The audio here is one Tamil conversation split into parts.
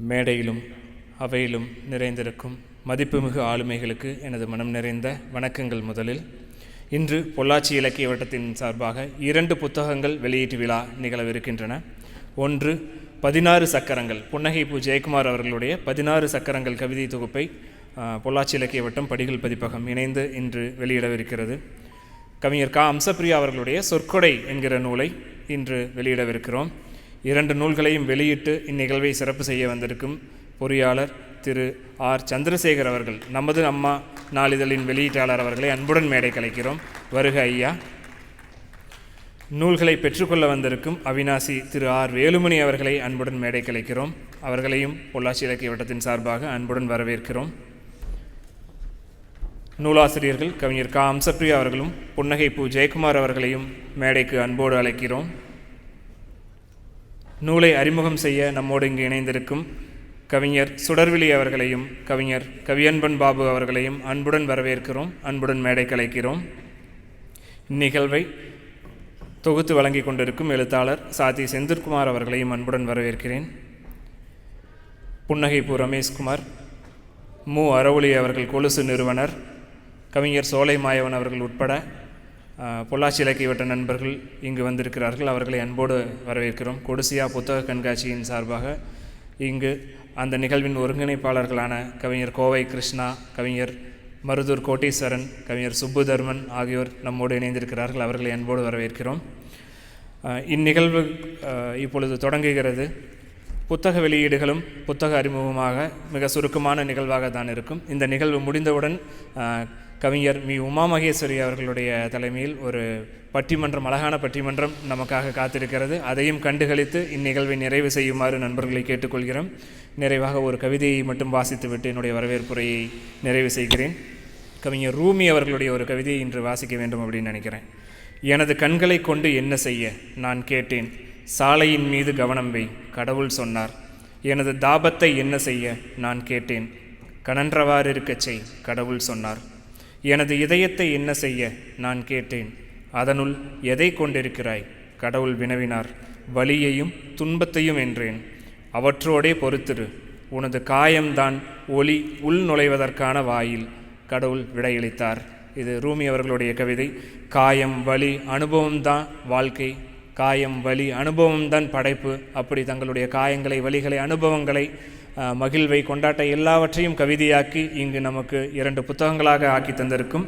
மேடையிலும் அவையிலும் நிறைந்திருக்கும் மதிப்புமிகு ஆளுமைகளுக்கு எனது மனம் நிறைந்த வணக்கங்கள் முதலில். இன்று பொள்ளாச்சி இலக்கிய வட்டத்தின் சார்பாக இரண்டு புத்தகங்கள் வெளியீட்டு விழா நிகழவிருக்கின்றன. ஒன்று பதினாறு சக்கரங்கள். புன்னகை பூ ஜெயக்குமார் அவர்களுடைய பதினாறு சக்கரங்கள் கவிதை தொகுப்பை பொள்ளாச்சி இலக்கிய வட்டம் படிகள் பதிப்பகம் இணைந்து இன்று வெளியிடவிருக்கிறது. கவிஞர் கா. அம்சப்பிரியா அவர்களுடைய சொற்கொடை என்கிற நூலை இன்று வெளியிடவிருக்கிறோம். இரண்டு நூல்களையும் வெளியிட்டு இந்நிகழ்வை சிறப்பு செய்ய வந்திருக்கும் பொறியாளர் திரு ஆர். சந்திரசேகர் அவர்கள் நமது அம்மா நாளிதழின் வெளியீட்டாளர் அவர்களை அன்புடன் மேடை கலைக்கிறோம். வருக ஐயா. நூல்களை பெற்றுக்கொள்ள வந்திருக்கும் அவினாசி திரு ஆர். வேலுமணி அவர்களை அன்புடன் மேடை கலைக்கிறோம். அவர்களையும் பொள்ளாச்சி இலக்கிய வட்டத்தின் சார்பாக அன்புடன் வரவேற்கிறோம். நூலாசிரியர்கள் கவிஞர் கா. அம்சப்ரியா அவர்களும் புன்னகை பூ ஜெயக்குமார் அவர்களையும் மேடைக்கு அன்போடு அழைக்கிறோம். நூலை அறிமுகம் செய்ய நம்மோடு இங்கு இணைந்திருக்கும் கவிஞர் சுடர்விழி அவர்களையும் கவிஞர் கவியன்பன் பாபு அவர்களையும் அன்புடன் வரவேற்கிறோம் அன்புடன் மேடை கலைக்கிறோம். இந்நிகழ்வை தொகுத்து வழங்கிக் கொண்டிருக்கும் எழுத்தாளர் சாதி செந்தில்குமார் அவர்களையும் அன்புடன் வரவேற்கிறேன். புன்னகை பூ ரமேஷ்குமார் மு. அறவுளி அவர்கள் கொலுசு நிறுவனர் கவிஞர் சோலை மாயவன் அவர்கள் உட்பட பொள்ளாச்சி இலக்கிய வட்ட நண்பர்கள் இங்கு வந்திருக்கிறார்கள். அவர்களை அன்போடு வரவேற்கிறோம். கொடிசியா புத்தக கண்காட்சியின் சார்பாக இங்கு அந்த நிகழ்வின் ஒருங்கிணைப்பாளர்களான கவிஞர் கோவை கிருஷ்ணா கவிஞர் மருதூர் கோட்டீஸ்வரன் கவிஞர் சுப்புதர்மன் ஆகியோர் நம்மோடு இணைந்திருக்கிறார்கள். அவர்களை அன்போடு வரவேற்கிறோம். இந்நிகழ்வு இப்பொழுது தொடங்குகிறது. புத்தக வெளியீடுகளும் புத்தக அறிமுகமாக மிக சுருக்கமான நிகழ்வாக தான் இருக்கும். இந்த நிகழ்வு முடிந்தவுடன் கவிஞர் மி. உமா மகேஸ்வரி அவர்களுடைய தலைமையில் ஒரு பட்டிமன்றம் அழகான பட்டிமன்றம் நமக்காக காத்திருக்கிறது. அதையும் கண்டுகளித்து இந்நிகழ்வை நிறைவு செய்யுமாறு நண்பர்களை கேட்டுக்கொள்கிறோம். நிறைவாக ஒரு கவிதையை மட்டும் வாசித்துவிட்டு என்னுடைய வரவேற்புரையை நிறைவு செய்கிறேன். கவிஞர் ரூமி அவர்களுடைய ஒரு கவிதையை இன்று வாசிக்க வேண்டும் அப்படின்னு நினைக்கிறேன். எனது கண்களை கொண்டு என்ன செய்ய? நான் கேட்டேன். சாலையின் மீது கவனம் வை கடவுள் சொன்னார். எனது தாபத்தை என்ன செய்ய நான் கேட்டேன். கணன்றவாறு இருக்கச் செய் கடவுள் சொன்னார். எனது இதயத்தை என்ன செய்ய நான் கேட்டேன். அதனுள் எதை கொண்டிருக்கிறாய்? கடவுள் வினவினார். வலியையும் துன்பத்தையும் என்றேன் அவற்றோடே பொறுத்திரு. உனது காயம்தான் ஒளி உள் நுழைவதற்கான வாயில். கடவுள் விடையளித்தார். இது ரூமி அவர்களுடைய கவிதை. காயம் வலி அனுபவம்தான் வாழ்க்கை. காயம் வலி அனுபவம்தான் படைப்பு. அப்படி தங்களுடைய காயங்களை வலிகளை அனுபவங்களை மகிழ்வை கொண்டாட்ட எல்லாவற்றையும் கவிதையாக்கி இங்கு நமக்கு இரண்டு புத்தகங்களாக ஆக்கி தந்திருக்கும்.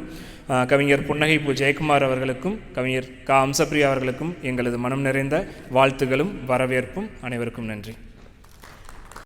கவிஞர் புன்னகை பூ ஜெயக்குமார் அவர்களுக்கும் கவிஞர் கா. அம்சப்ரியா அவர்களுக்கும் எங்களது மனம் நிறைந்த வாழ்த்துகளும் வரவேற்பும் அனைவருக்கும் நன்றி.